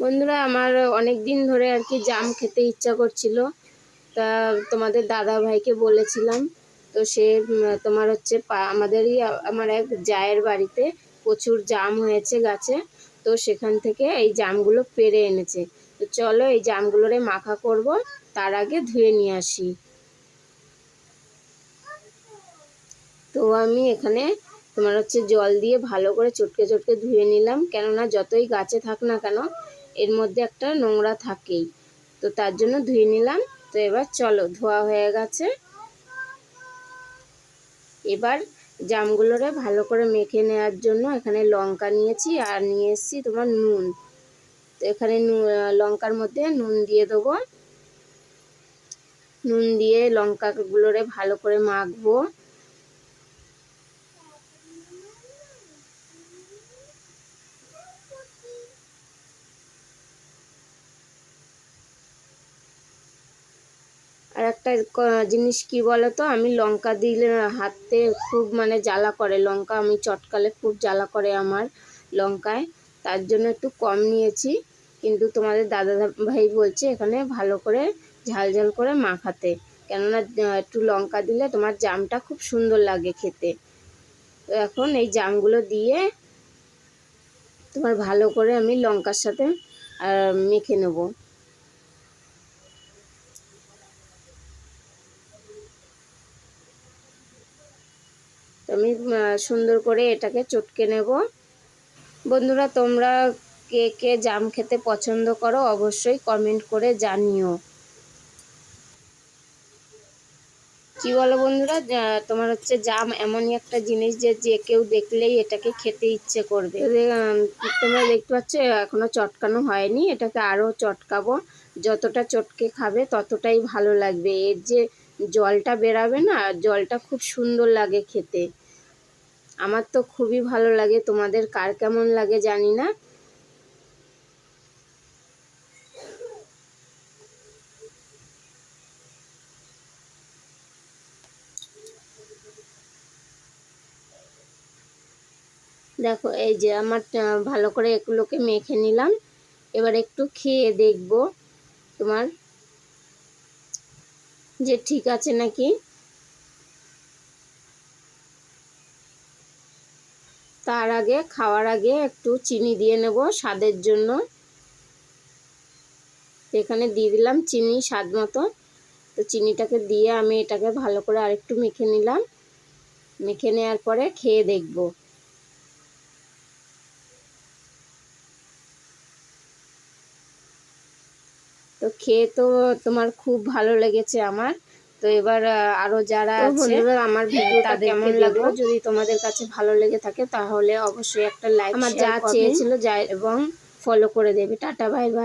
বন্ধুরা, আমার অনেক দিন ধরে আর কি জাম খেতে ইচ্ছা করছিল। তা তোমাদের দাদা ভাইকে বলেছিলাম, তো সে তোমার হচ্ছে আমাদেরই, আমার এক জায়ের বাড়িতে প্রচুর জাম হয়েছে গাছে, তো সেখান থেকে এই জামগুলো পেরে এনেছে। তো চলো এই জামগুলোরে মাখা করব, তার আগে ধুয়ে নিয়ে আসি। তো আমি এখানে তোমার হচ্ছে জল দিয়ে ভালো করে চটকে চটকে ধুয়ে নিলাম, কেননা যতই গাছে থাক না কেন এর মধ্যে একটা নোংরা থাকেই। তো তার জন্য ধুয়ে নিলাম। তো এবার চলো, ধোয়া হয়ে গেছে। এবার জামগুলোরে ভালো করে মেখে নেওয়ার জন্য এখানে লঙ্কা নিয়েছি আর নিয়ে এসেছি তোমার নুন। তো এখানে লঙ্কার মধ্যে নুন দিয়ে দেবো। নুন দিয়ে লঙ্কাগুলোরে ভালো করে মাখবো। আর একটা জিনিস কি বলতো? আমি লঙ্কা দিলে হাতে খুব মানে জ্বালা করে। লঙ্কা আমি চটকালে খুব জ্বালা করে আমার লঙ্কায়। তার জন্য একটু কম নিয়েছি। কিন্তু তোমাদের দাদা ভাই বলছে এখানে ভালো করে ঝাল ঝাল করে মাখাতে। কেননা একটু লঙ্কা দিলে তোমার জামটা খুব সুন্দর লাগে খেতে। তো এখন এই জামগুলো দিয়ে তোমার ভালো করে আমি লঙ্কার সাথে মেখে নেব। আমি সুন্দর করে এটাকে চটকে নেব। বন্ধুরা, তোমরা কে কে জাম খেতে পছন্দ করো অবশ্যই কমেন্ট করে জানিও। কি বলো বন্ধুরা তোমার হচ্ছে জাম এমনই একটা জিনিস যে যে কেউ দেখলেই এটাকে খেতে ইচ্ছে করবে। তোমরা দেখতে পাচ্ছ, এখনও চটকানো হয়নি, এটাকে আরও চটকাবো। যতটা চটকে খাবে, ততটাই ভালো লাগবে। এর যে জলটা বেরাবে না, জলটা খুব সুন্দর লাগে খেতে। আমার তো খুবই ভালো লাগে। তোমাদের কার কেমন লাগে জানি না। দেখো, এই যে আমার ভালো করে এগুলোকে মেখে নিলাম। এবার একটু খেয়ে দেখব তোমার যে ঠিক আছে নাকি। তার আগে, খাওয়ার আগে একটু চিনি দিয়ে নেব স্বাদের জন্য। এখানে দিয়ে দিলাম চিনি স্বাদ মতো। তো চিনিটাকে দিয়ে আমি এটাকে ভালো করে আরেকটু মেখে নিলাম। মেখে নেওয়ার পরে খেয়ে দেখব। তো খেয়ে তো তোমার খুব ভালো লেগেছে আমার। তো এবার আরও যারা আছে আমার ভিডিওটা তাদের কেমন। লাগল? যদি তোমাদের কাছে ভালো লেগে থাকে তাহলে অবশ্যই একটা লাইক আমার যা চেয়েছিল যা এবং ফলো করে দেবে। Tata bye bye